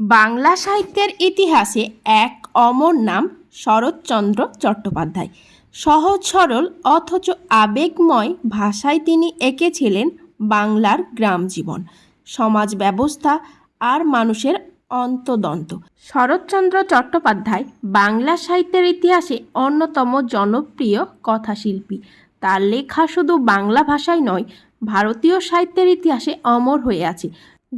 বাংলা সাহিত্যের ইতিহাসে এক অমর নাম শরৎচন্দ্র চট্টোপাধ্যায়। সহজ, সরল, অথচ আবেগময় ভাষায় তিনি এঁকেছিলেন বাংলার গ্রাম জীবন, সমাজ ব্যবস্থা আর মানুষের অন্তদন্ত। শরৎচন্দ্র চট্টোপাধ্যায় বাংলা সাহিত্যের ইতিহাসে অন্যতম জনপ্রিয় কথাশিল্পী। তার লেখা শুধু বাংলা ভাষায় নয়, ভারতীয় সাহিত্যের ইতিহাসে অমর হয়ে আছে।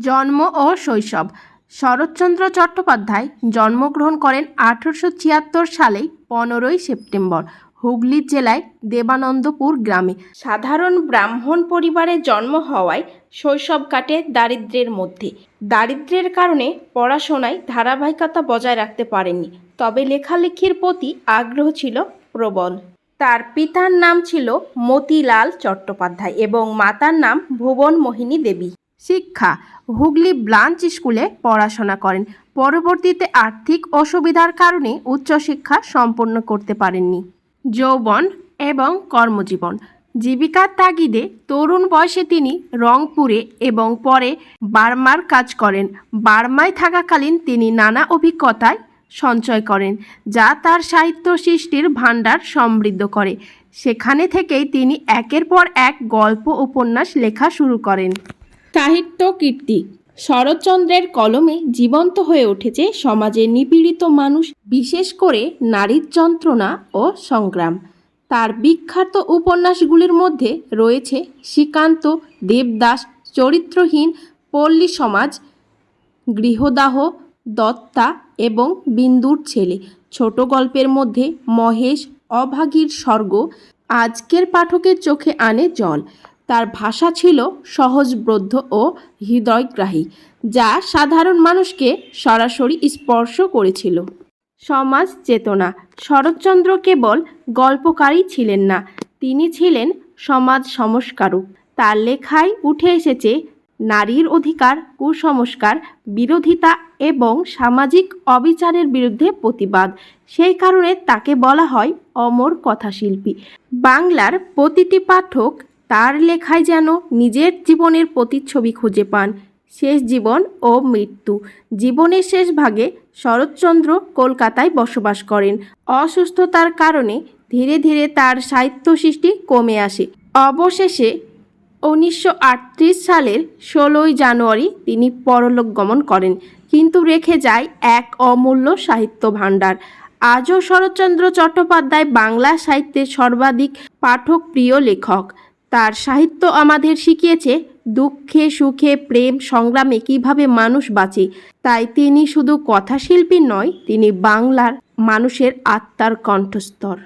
জন্ম ও শৈশব শরৎচন্দ্র চট্টোপাধ্যায় জন্মগ্রহণ করেন আঠারোশো ছিয়াত্তর সালে পনেরোই সেপ্টেম্বর, হুগলি জেলায় দেবানন্দপুর গ্রামে। সাধারণ ব্রাহ্মণ পরিবারে জন্ম হওয়ায় শৈশব কাটে দারিদ্র্যের মধ্যে। দারিদ্র্যের কারণে পড়াশোনায় ধারাবাহিকতা বজায় রাখতে পারেননি, তবে লেখালেখির প্রতি আগ্রহ ছিল প্রবল। তার পিতার নাম ছিল মতিলাল চট্টোপাধ্যায় এবং মাতার নাম ভুবন মোহিনী দেবী। শিক্ষা। হুগলি ব্লাঞ্চ স্কুলে পড়াশোনা করেন। পরবর্তীতে আর্থিক অসুবিধার কারণে উচ্চশিক্ষা সম্পন্ন করতে পারেননি। যৌবন এবং কর্মজীবন। জীবিকার তাগিদে তরুণ বয়সে তিনি রংপুরে এবং পরে বার্মার কাজ করেন। বার্মায় থাকাকালীন তিনি নানা অভিজ্ঞতায় সঞ্চয় করেন, যা তার সাহিত্য সৃষ্টির ভাণ্ডার সমৃদ্ধ করে। সেখানে থেকেই তিনি একের পর এক গল্প, উপন্যাস লেখা শুরু করেন। সাহিত্য কীর্তি। শরৎচন্দ্রের কলমে জীবন্ত হয়ে উঠেছে সমাজের নিপীড়িত মানুষ, বিশেষ করে নারীর যন্ত্রণা ও সংগ্রাম। তার বিখ্যাত উপন্যাসগুলির মধ্যে রয়েছে শ্রীকান্ত, দেবদাস, চরিত্রহীন, পল্লী সমাজ, গৃহদাহ, দত্তা এবং বিন্দুর ছেলে। ছোট গল্পের মধ্যে মহেশ, অভাগীর স্বর্গ, আজকের পাঠকের চোখে আনে জল। তার ভাষা ছিল সহজবোধ্য ও হৃদয়গ্রাহী, যা সাধারণ মানুষকে সরাসরি স্পর্শ করেছিল। সমাজ চেতনা, শরৎচন্দ্র কেবল গল্পকারই ছিলেন না, তিনি ছিলেন সমাজ সংস্কারক। তার লেখায় উঠে এসেছে, নারীর অধিকার, কুসংস্কার, বিরোধিতা এবং সামাজিক অবিচারের বিরুদ্ধে প্রতিবাদ। সেই কারণে তাকে বলা হয় অমর কথাশিল্পী। বাংলার প্রতিটি পাঠক তার লেখায় যেন নিজের জীবনের প্রতিচ্ছবি খুঁজে পান। শেষ জীবন ও মৃত্যু। জীবনের শেষ ভাগে শরৎচন্দ্র কলকাতায় বসবাস করেন। অসুস্থতার কারণে ধীরে ধীরে তার সাহিত্য সৃষ্টি কমে আসে। অবশেষে উনিশশো আটত্রিশ সালের ষোলোই জানুয়ারি তিনি পরলোক গমন করেন। কিন্তু রেখে যায় এক অমূল্য সাহিত্য ভাণ্ডার। আজও শরৎচন্দ্র চট্টোপাধ্যায় বাংলা সাহিত্যের সর্বাধিক পাঠক প্রিয় লেখক। তার সাহিত্য আমাদের শিখিয়েছে, দুঃখে সুখে প্রেম সংগ্রামে কীভাবে মানুষ বাঁচে। তাই তিনি শুধু কথাশিল্পী নয়, তিনি বাংলার মানুষের আত্মার কণ্ঠস্তর